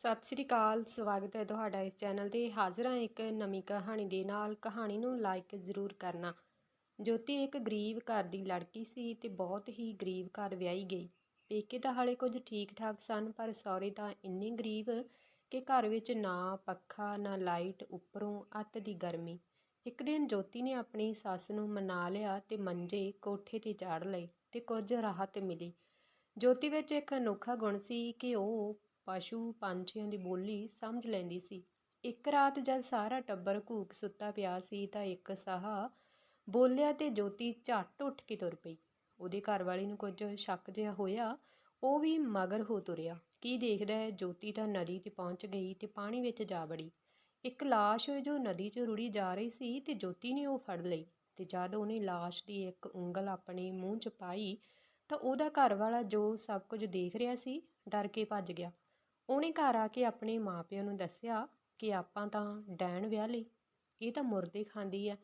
ਸਤਿ ਸ਼੍ਰੀ ਅਕਾਲ, ਸਵਾਗਤ ਹੈ ਤੁਹਾਡਾ ਇਸ ਚੈਨਲ ਤੇ। ਹਾਜ਼ਰ ਹਾਂ ਇੱਕ ਨਵੀਂ ਕਹਾਣੀ ਦੇ ਨਾਲ। ਕਹਾਣੀ ਨੂੰ ਲਾਈਕ ਜ਼ਰੂਰ ਕਰਨਾ। ਜੋਤੀ ਇੱਕ ਗਰੀਬ ਘਰ ਦੀ ਲੜਕੀ ਸੀ ਤੇ ਬਹੁਤ ਹੀ ਗਰੀਬ ਘਰ ਵਿਆਹੀ ਗਈ। ਪੇਕੇ ਤਾਂ ਹਾਲੇ ਕੁਝ ਠੀਕ ਠਾਕ ਸਨ, ਪਰ ਸਹੁਰੇ ਤਾਂ ਇੰਨੇ ਗਰੀਬ ਕਿ ਘਰ ਵਿੱਚ ਨਾ ਪੱਖਾ, ਨਾ ਲਾਈਟ, ਉੱਪਰੋਂ ਅੱਤ ਦੀ ਗਰਮੀ। ਇੱਕ ਦਿਨ ਜੋਤੀ ਨੇ ਆਪਣੀ ਸੱਸ ਨੂੰ ਮਨਾ ਲਿਆ ਤੇ ਮੰਜੇ ਕੋਠੇ ਤੇ ਚਾੜ ਲਏ ਤੇ ਕੁਝ ਰਾਹਤ ਮਿਲੀ। ਜੋਤੀ ਵਿੱਚ ਇੱਕ ਅਨੋਖਾ ਗੁਣ ਸੀ ਕਿ ਉਹ ਪਸ਼ੂ ਪੰਛੀਆਂ ਦੀ ਬੋਲੀ ਸਮਝ ਲੈਂਦੀ ਸੀ। ਇੱਕ ਰਾਤ ਜਦ ਸਾਰਾ ਟੱਬਰ ਘੂਕ ਸੁੱਤਾ ਪਿਆ ਸੀ ਤਾਂ ਇੱਕ ਸਾਹ ਬੋਲਿਆ ਤੇ ਜੋਤੀ ਝੱਟ ਉੱਠ ਕੇ ਤੁਰ ਪਈ। ਉਹਦੇ ਘਰ ਵਾਲੀ ਨੂੰ ਕੁਝ ਸ਼ੱਕ ਜਿਹਾ ਹੋਇਆ, ਉਹ ਵੀ ਮਗਰ ਹੋ ਤੁਰਿਆ। ਕੀ ਦੇਖਦਾ ਹੈ? ਜੋਤੀ ਤਾਂ ਨਦੀ ਤੇ ਪਹੁੰਚ ਗਈ ਤੇ ਪਾਣੀ ਵਿੱਚ ਜਾ ਵੜੀ। ਇੱਕ ਲਾਸ਼ ਹੋਈ ਜੋ ਨਦੀ 'ਚ ਰੁੜੀ ਜਾ ਰਹੀ ਸੀ ਤੇ ਜੋਤੀ ਨੇ ਉਹ ਫੜ ਲਈ ਤੇ ਜਦ ਉਹਨੇ ਲਾਸ਼ ਦੀ ਇੱਕ ਉਂਗਲ ਆਪਣੇ ਮੂੰਹ 'ਚ ਪਾਈ ਤਾਂ ਉਹਦਾ ਘਰ ਵਾਲਾ ਜੋ ਸਭ ਕੁਝ ਦੇਖ ਰਿਹਾ ਸੀ, ਡਰ ਕੇ ਭੱਜ ਗਿਆ। ਉਹਨੇ ਘਰ ਆ ਕੇ ਆਪਣੇ ਮਾਪਿਆਂ ਨੂੰ ਦੱਸਿਆ ਕਿ ਆਪਾਂ ਤਾਂ ਡੈਣ ਵਿਆਹ ਲਈ, ਇਹ ਤਾਂ ਮੁਰਦੇ ਖਾਂਦੀ ਆ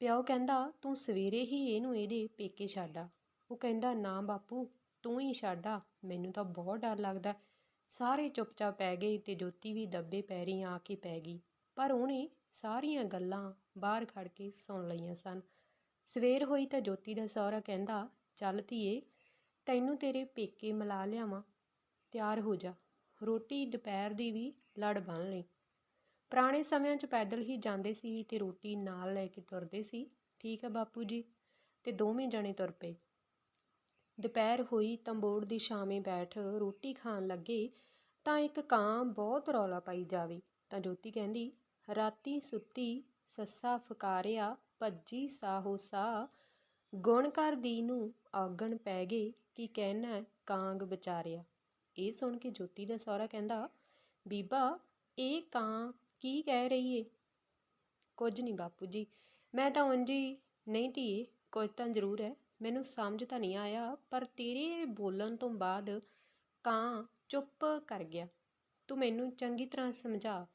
ਪਿਓ ਕਹਿੰਦਾ, ਤੂੰ ਸਵੇਰੇ ਹੀ ਇਹਨੂੰ ਇਹਦੇ ਪੇਕੇ ਛੱਡਾ ਉਹ ਕਹਿੰਦਾ, ਨਾ ਬਾਪੂ, ਤੂੰ ਹੀ ਛੱਡਾ ਮੈਨੂੰ ਤਾਂ ਬਹੁਤ ਡਰ ਲੱਗਦਾ ਸਾਰੇ ਚੁੱਪਚਾਪ ਪੈ ਗਏ ਤੇ ਜੋਤੀ ਵੀ ਦੱਬੇ ਪੈਰੀਂ ਆ ਕੇ ਪੈ ਗਈ। ਪਰ ਉਹਨੇ ਸਾਰੀਆਂ ਗੱਲਾਂ ਬਾਹਰ ਖੜ ਕੇ ਸੁਣ ਲਈਆਂ ਸਨ। ਸਵੇਰ ਹੋਈ ਤਾਂ ਜੋਤੀ ਦਾ ਸਹੁਰਾ ਕਹਿੰਦਾ, ਚੱਲ ਧੀਏ, ਤੈਨੂੰ ਤੇਰੇ ਪੇਕੇ ਮਿਲਾ ਲਿਆਵਾਂ, ਤਿਆਰ ਹੋ ਜਾ। ਰੋਟੀ ਦੁਪਹਿਰ ਦੀ ਵੀ ਲੜ ਬਣ ਲਈ। ਪੁਰਾਣੇ ਸਮਿਆਂ 'ਚ ਪੈਦਲ ਹੀ ਜਾਂਦੇ ਸੀ ਤੇ ਰੋਟੀ ਨਾਲ ਲੈ ਕੇ ਤੁਰਦੇ ਸੀ। ਠੀਕ ਹੈ ਬਾਪੂ ਜੀ? ਤੇ ਦੋਵੇਂ ਜਣੇ ਤੁਰ ਪਏ। ਦੁਪਹਿਰ ਹੋਈ ਤੰਬੋੜ ਦੀ ਛਾਵੇਂ ਬੈਠ ਰੋਟੀ ਖਾਣ ਲੱਗੇ ਤਾਂ ਇੱਕ ਕਾਂ ਬਹੁਤ ਰੌਲਾ ਪਾਈ ਜਾਵੇ। ਤਾਂ ਜੋਤੀ ਕਹਿੰਦੀ, ਰਾਤੀ ਸੁੱਤੀ ਸੱਸਾ ਫਕਾਰਿਆ, ਭੱਜੀ ਸਾਹੋ ਸਾਹ। ਗੁਣ ਕਰ ਦੀ ਨੂੰ ਆਗਣ ਪੈ ਗਏ, ਕੀ ਕਹਿਣਾ ਕਾਂਗ ਵਿਚਾਰਿਆ। ਇਹ ਸੁਣ ਕੇ ਜੋਤੀ ਦਾ ਸਹੁਰਾ ਕਹਿੰਦਾ, ਬੀਬਾ, ਇਹ ਕਾਂ ਕੀ ਕਹਿ ਰਹੀ ਏ? ਕੁਝ ਨਹੀਂ ਬਾਪੂ ਜੀ, ਮੈਂ ਤਾਂ ਉਂਝ ਹੀ, ਨਹੀਂ ਧੀਏ, ਕੁਝ ਤਾਂ ਜ਼ਰੂਰ ਹੈ, ਮੈਨੂੰ ਸਮਝ ਤਾਂ ਨਹੀਂ ਆਇਆ, ਪਰ ਤੇਰੇ ਬੋਲਣ ਤੋਂ ਬਾਅਦ ਕਾਂ ਚੁੱਪ ਕਰ ਗਿਆ। ਤੂੰ ਮੈਨੂੰ ਚੰਗੀ ਤਰ੍ਹਾਂ ਸਮਝਾ।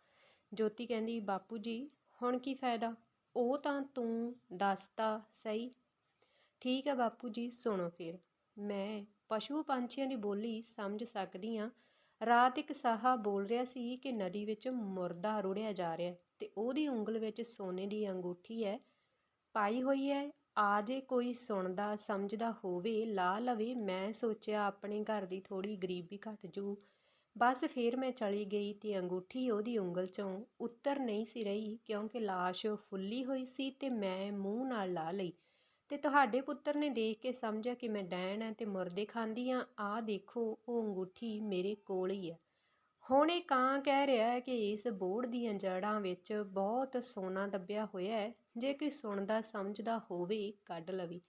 ਜੋਤੀ ਕਹਿੰਦੀ, ਬਾਪੂ ਜੀ, ਹੁਣ ਕੀ ਫਾਇਦਾ? ਉਹ ਤਾਂ ਤੂੰ ਦੱਸਤਾ ਸਹੀ। ਠੀਕ ਹੈ ਬਾਪੂ ਜੀ, ਸੁਣੋ ਫਿਰ। ਮੈਂ ਪਸ਼ੂ ਪੰਛੀਆਂ ਦੀ ਬੋਲੀ ਸਮਝ ਸਕਦੀ ਹਾਂ। ਰਾਤ ਇੱਕ ਸਾਹਾ ਬੋਲ ਰਿਹਾ ਸੀ ਕਿ ਨਦੀ ਵਿੱਚ ਮੁਰਦਾ ਰੁੜਿਆ ਜਾ ਰਿਹਾ ਤੇ ਉਹਦੀ ਉਂਗਲ ਵਿੱਚ ਸੋਨੇ ਦੀ ਅੰਗੂਠੀ ਹੈ। ਪਾਈ ਹੋਈ ਹੈ ਆ ਜੇ ਕੋਈ ਸੁਣਦਾ, ਸਮਝਦਾ ਹੋਵੇ, ਲਾ ਲਵੇ, ਮੈਂ ਸੋਚਿਆ ਆਪਣੇ ਘਰ ਦੀ ਥੋੜੀ ਗਰੀਬੀ ਘਟ ਜੂ। ਬਸ ਫੇਰ ਮੈਂ ਚਲੀ ਗਈ ਤੇ ਅੰਗੂਠੀ ਉਹਦੀ ਉਂਗਲ ਚੋਂ ਉੱਤਰ ਨਹੀਂ ਸੀ ਰਹੀ ਕਿਉਂਕਿ ਲਾਸ਼ ਫੁੱਲੀ ਹੋਈ ਸੀ ਤੇ ਮੈਂ ਮੂੰਹ ਨਾਲ ਲਾ ਲਈ। ਤੇ ਤੁਹਾਡੇ ਪੁੱਤਰ ਨੇ ਦੇਖ ਕੇ ਸਮਝਿਆ ਕਿ ਮੈਂ ਡੈਣ ਐ ਤੇ ਮੁਰਦੇ ਖਾਂਦੀ ਆ ਆ ਦੇਖੋ, ਉਹ ਅੰਗੂਠੀ ਮੇਰੇ ਕੋਲ ਹੀ ਹੈ ਹੁਣ ਇਹ ਕਾਂ ਕਹਿ ਰਿਹਾ ਹੈ ਕਿ ਇਸ ਬੋੜ ਦੀਆਂ ਜੜਾਂ ਵਿੱਚ ਬਹੁਤ ਸੋਨਾ ਦੱਬਿਆ ਹੋਇਆ ਹੈ ਜੇ ਕੋਈ ਸੁਣਦਾ, ਸਮਝਦਾ ਹੋਵੇ, ਕੱਢ ਲਵੇ।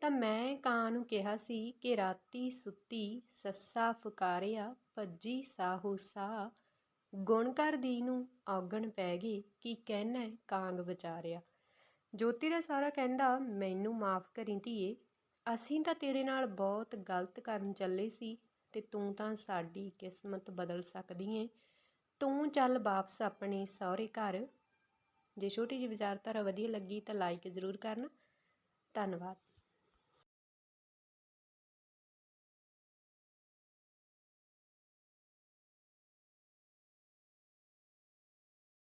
ਤਾਂ ਮੈਂ ਕਾਂ ਨੂੰ ਕਿਹਾ ਸੀ ਕਿ ਰਾਤੀ ਸੁੱਤੀ ਸੱਸਾ ਫੁਕਾਰਿਆ, ਭੱਜੀ ਸਾਹੂ ਸਾ ਗੁਣ ਕਰਦੀ ਨੂੰ ਔਗਣ ਪੈ ਗਈ, ਕੀ ਕਹਿਣਾ ਕਾਂਗ ਵਿਚਾਰਿਆ। ਜੋਤੀ ਦਾ ਸਾਰਾ ਕਹਿੰਦਾ, ਮੈਨੂੰ ਮਾਫ ਕਰੀ ਧੀਏ, ਅਸੀਂ ਤਾਂ ਤੇਰੇ ਨਾਲ ਬਹੁਤ ਗਲਤ ਕਰਨ ਚੱਲੇ ਸੀ ਤੇ ਤੂੰ ਤਾਂ ਸਾਡੀ ਕਿਸਮਤ ਬਦਲ ਸਕਦੀ ਏ। ਤੂੰ ਚੱਲ ਵਾਪਸ ਆਪਣੇ ਸਹੁਰੇ ਘਰ। ਜੇ ਛੋਟੀ ਜਿਹੀ ਵਿਚਾਰਧਾਰਾ ਵਧੀਆ ਲੱਗੀ ਤਾਂ ਲਾਈਕ ਜ਼ਰੂਰ ਕਰਨਾ। ਧੰਨਵਾਦ।